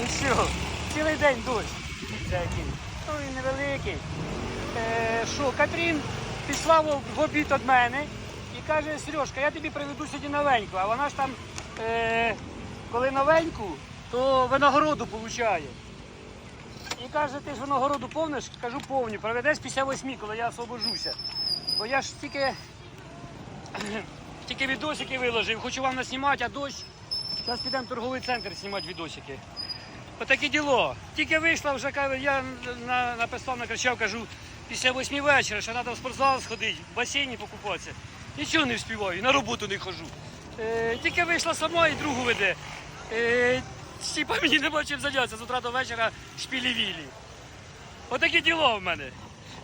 Ну що, цілий день дощ. Ну і невеликий. Е, що, Катрін пішла в обід від мене і каже, Сережка, я тобі приведу сьогодні новеньку. А вона ж там, е, коли новеньку, то винагороду получає. І каже, ти ж винагороду повниш? Кажу, повню. Проведеш після восьмі, коли я освобожуся. Бо я ж тільки, тільки відосики виложив, хочу вам наснімати, а дощ. Зараз підемо в торговий центр знімати відосики. Отаке діло. Тільки вийшла вже, я на, написав, накричав, кажу, після восьмі вечора, що треба в спортзал сходити, в басейні покупатися. Нічого не вспіваю, на роботу не хожу. Е, тільки вийшла сама і другу веде. Е, Стіпа мені нема чим зайнятися з утра до вечора шпілі-вілі. Отаке діло в мене.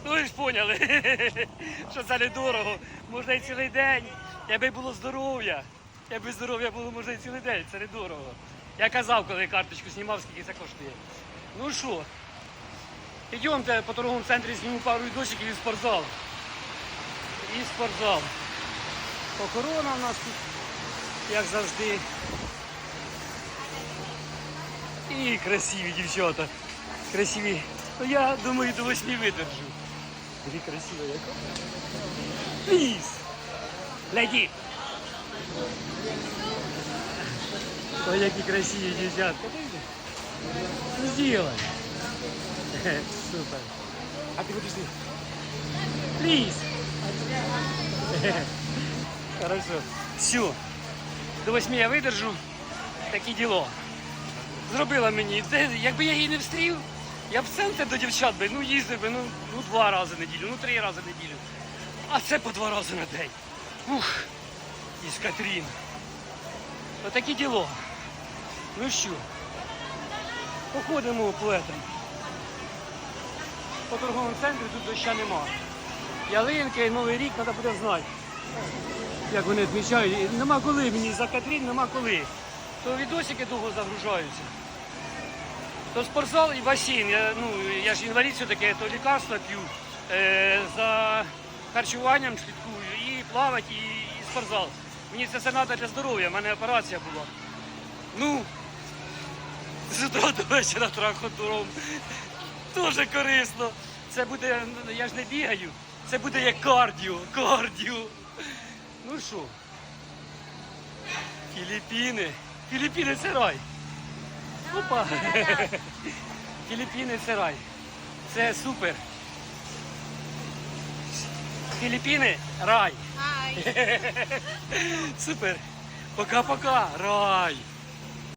Ну ви ж поняли, що це недорого. Можна і цілий день. Якби було здоров'я. Якби здоров'я було, можна і цілий день, це недорого. Я казав, коли карточку знімав, скільки це коштує. Ну що, йдемте по торговому центрі зніму пару відосиків і спортзал. І спортзал. Охорона у нас тут, як завжди. І красиві дівчата. Красиві. Ну я думаю, до восьми видержу. Дві красива яка. Пліз. Гляді. Ой, які красиві дівчатка. Ну, Сделай. Супер. А ти будеш Пліз. Хорошо. Все. До восьми я видержу. Таке діло. Зробила мені. Якби я її не встрів, я б центр до дівчат би, ну їздив би, ну, ну два рази в неділю, ну три рази в неділю. А це по два рази на день. Ух, із Катрін. Отаке діло. Ну що, походимо по. По торговому центрі тут доща нема. Ялинки, Новий рік треба буде знати. Як вони відмічають. Нема коли мені за Катрін, нема коли. То відосики довго загружаються. То спортзал і басейн. Я, ну, я ж інвалід все-таки, то лікарства п'ю. Е, за харчуванням слідкую і плавати, і, і спортзал. Мені це все треба для здоров'я, в мене операція була. Ну, з утра до вечора траходором. Дуже корисно. Це буде, я ж не бігаю, це буде як кардіо, кардіо. Ну що? Філіппіни. Філіппіни це рай. Опа. Філіппіни це рай. Це супер. Філіппіни рай. Супер. Пока-пока. Рай.